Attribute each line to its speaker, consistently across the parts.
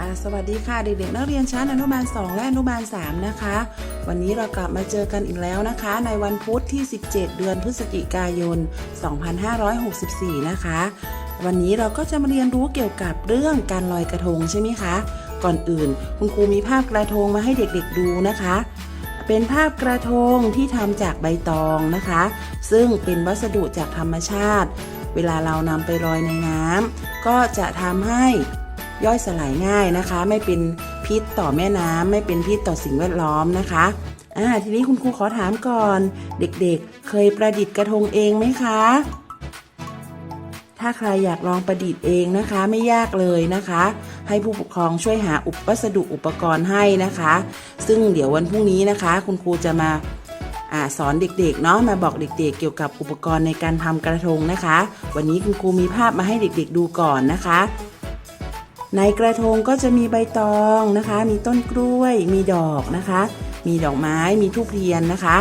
Speaker 1: ค่ะสวัสดีค่ะเด็กๆนักเรียนชั้นอนุบาล 2 และอนุบาล 3 นะคะ วันนี้เรากลับมาเจอกันอีกแล้วนะคะ ในวันพุธที่ 17 เดือนพฤศจิกายน 2564 นะคะ วันนี้เราก็จะมาเรียนรู้เกี่ยวกับเรื่องการลอยกระทงใช่ไหมคะ ก่อนอื่น คุณครูมีภาพกระทงมาให้เด็กๆดูนะคะ เป็นภาพกระทงที่ทำจากใบตองนะคะ ซึ่งเป็นวัสดุจากธรรมชาติ เวลาเรานำไปลอยในน้ำก็จะทำให้ ย่อยสลายง่ายนะคะ ไม่เป็นพิษต่อแม่น้ำไม่เป็นพิษต่อสิ่งแวดล้อมนะคะอ่าทีนี้คุณครูขอถามก่อน เด็กๆเคยประดิษฐ์กระทงเองไหมคะ ถ้าใครอยากลองประดิษฐ์เองนะคะไม่ยากเลยนะคะ ให้ผู้ปกครองช่วยหาอุปวัสดุอุปกรณ์ให้นะคะ ซึ่งเดี๋ยววันพรุ่งนี้นะคะ คุณครูจะมาอาสอนเด็กๆเนาะมาบอกเด็กๆ เกี่ยวกับอุปกรณ์ในการทำกระทงนะคะ วันนี้คุณครูมีภาพมาให้เด็กๆดูก่อนนะคะ ในกระทงก็จะมีใบตองนะคะ มีต้นกล้วย มีดอกนะคะ มีดอกไม้ มีทูบเทียนนะคะ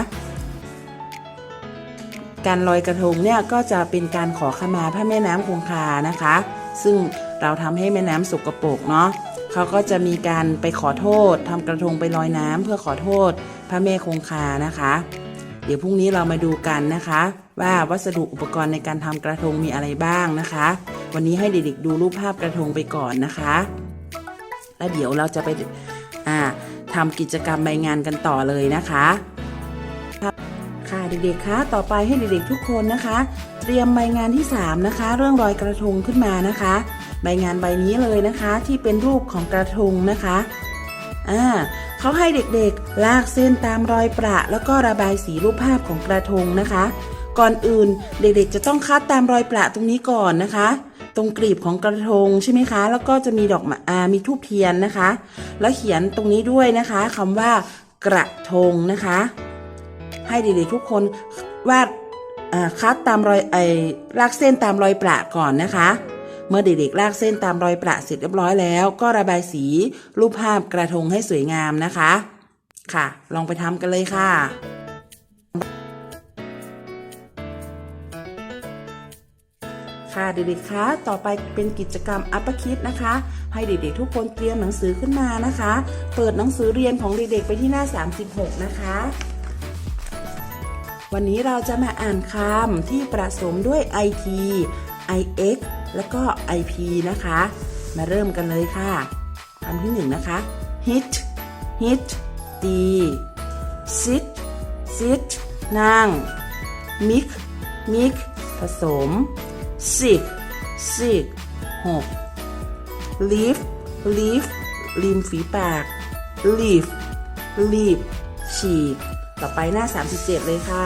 Speaker 1: การลอยกระทงเนี่ยก็จะเป็นการขอขมาพระแม่น้ำคงคานะคะ ซึ่งเราทำให้แม่น้ำสกปรกเนาะเขาก็จะมีการไปขอโทษทำกระทงไปลอยน้ำเพื่อขอโทษพระแม่คงคานะคะ ดี๋ยวพรุ่งนี้เรามาดูกันนะคะ ว่าวัสดุอุปกรณ์ในการทำกระทงมีอะไรบ้างนะคะ วันนี้ให้เด็กๆดูรูปภาพกระทงไปก่อนนะคะ แล้วเดี๋ยวเราจะไปทำกิจกรรมใบงานกันต่อเลยนะคะค่ะเด็กๆคะต่อไปให้เด็กๆทุกคนนะคะ เตรียมใบงานที่ 3 นะคะ เรื่องรอยกระทงขึ้นมานะคะ ใบงานใบนี้เลยนะคะที่เป็นรูปของกระทงนะคะอ่า เขาให้เด็กๆ ลากเส้นตามรอยประแล้วก็ระบายสีรูปภาพของกระทงนะคะ ก่อนอื่นเด็กๆ จะต้องคัดตามรอยประตรงนี้ก่อนนะคะ ตรงกลีบของกระทงใช่ไหมคะ แล้วก็จะมีดอกอามีทูบเทียนนะคะ แล้วเขียนตรงนี้ด้วยนะคะคำว่ากระทงนะคะ ให้เด็กๆทุกคนวาดคัดตามรอยไอ้ลากเส้นตามรอยประก่อนนะคะ เมื่อเด็กๆลากเส้นตามรอยประเสร็จเรียบร้อยแล้ว ก็ระบายสีรูปภาพกระทงให้สวยงามนะคะ ค่ะ ลองไปทำกันเลยค่ะค่ะเด็กๆคะ ต่อไปเป็นกิจกรรมอัปคิดนะคะ ให้เด็กๆทุกคนเตรียมหนังสือขึ้นมานะคะ เปิดหนังสือเรียนของเด็กๆไปที่หน้า 36 นะคะ วันนี้เราจะมาอ่านคำที่ประสมด้วย it ix แล้วก็ ip นะคะ มาเริ่มกันเลยค่ะคำที่หนึ่งนะคะ hit hit ตี sit sit นั่ง mix mix ผสม sick sick หก leaf leaf ริมฝีปาก leaf leaf ฉีก ต่อไปหน้า 37 เลยค่ะ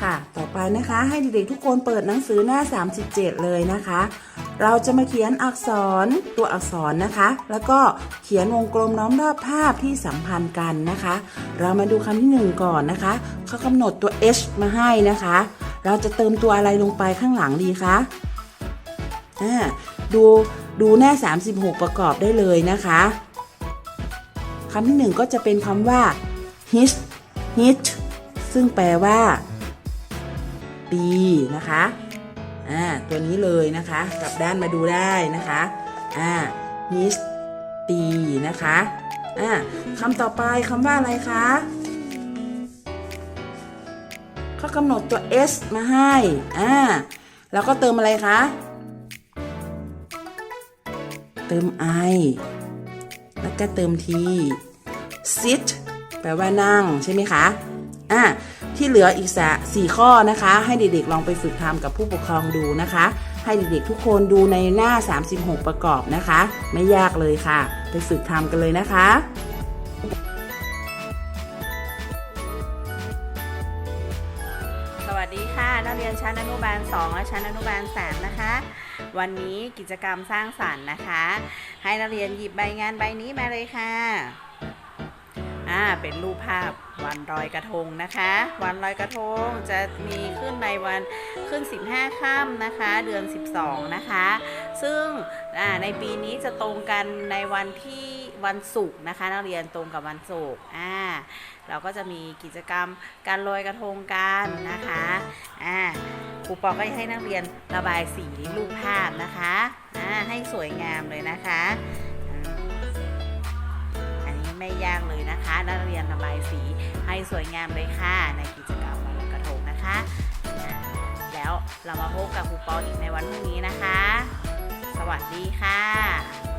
Speaker 1: ค่ะต ไปนะคะ ให้เด็กๆทุกคนเปิดหนังสือหน้า 37 เลยนะคะ เราจะมาเขียนอักษรตัวอักษรนะคะ แล้วก็เขียนวงกลมล้อมรอบภาพที่สัมพันธ์กันนะคะ เรามาดูคำที่หนึ่งก่อนนะคะเขากำหนดตัว h มาให้นะคะ เราจะเติมตัวอะไรลงไปข้างหลังดีคะดูดูหน้า 36 ประกอบได้เลยนะคะคำที่หนึ่งก็จะเป็นคำว่า hit hit ซึ่งแปลว่า ตีนะคะอ่าตัวนี้เลยนะคะกลับด้านมาดูได้นะคะอ่า hit ตีนะคะอ่าคำต่อไปคำว่าอะไรคะเขากำหนดตัว s มาให้อ่าแล้วก็เติมอะไรคะ เติม i แล้วก็เติม t sit แปลว่านั่งใช่ไหมคะ อะ ที่เหลืออีกสะสี่ข้อนะคะ ให้เด็กๆลองไปฝึกทำกับผู้ปกครองดูนะคะ ให้เด็กๆทุกคนดูในหน้า 36 ประกอบนะคะ ไม่ยากเลยค่ะ ไปฝึกทำกันเลยนะคะ
Speaker 2: สวัสดีค่ะนักเรียนชั้นอนุบาล 2 และชั้นอนุบาล 3 นะคะ วันนี้กิจกรรมสร้างสรรค์นะคะ ให้นักเรียนหยิบใบงานใบนี้มาเลยค่ะ อ่าเป็นรูปภาพวันลอยกระทงนะคะ วันลอยกระทงจะมีขึ้นในวันขึ้น 15ค่ำนะคะ เดือน 12 นะคะ ซึ่งอ่าในปีนี้จะตรงกันในวันที่วันศุกร์นะคะ นักเรียนตรงกับวันศุกร์อ่าเราก็จะมีกิจกรรมการลอยกระทงกันนะคะอ่าครูปอก็ให้นักเรียนระบายสีรูปภาพนะคะอ่าให้สวยงามเลยนะคะ ยางเลยนะคะ นักเรียนระบายสีให้สวยงามเลยค่ะ ในกิจกรรมวันลอยกระทงนะคะ แล้วเรามาพบกับครูปออีกในวันพรุ่งนี้นะคะ สวัสดีค่ะ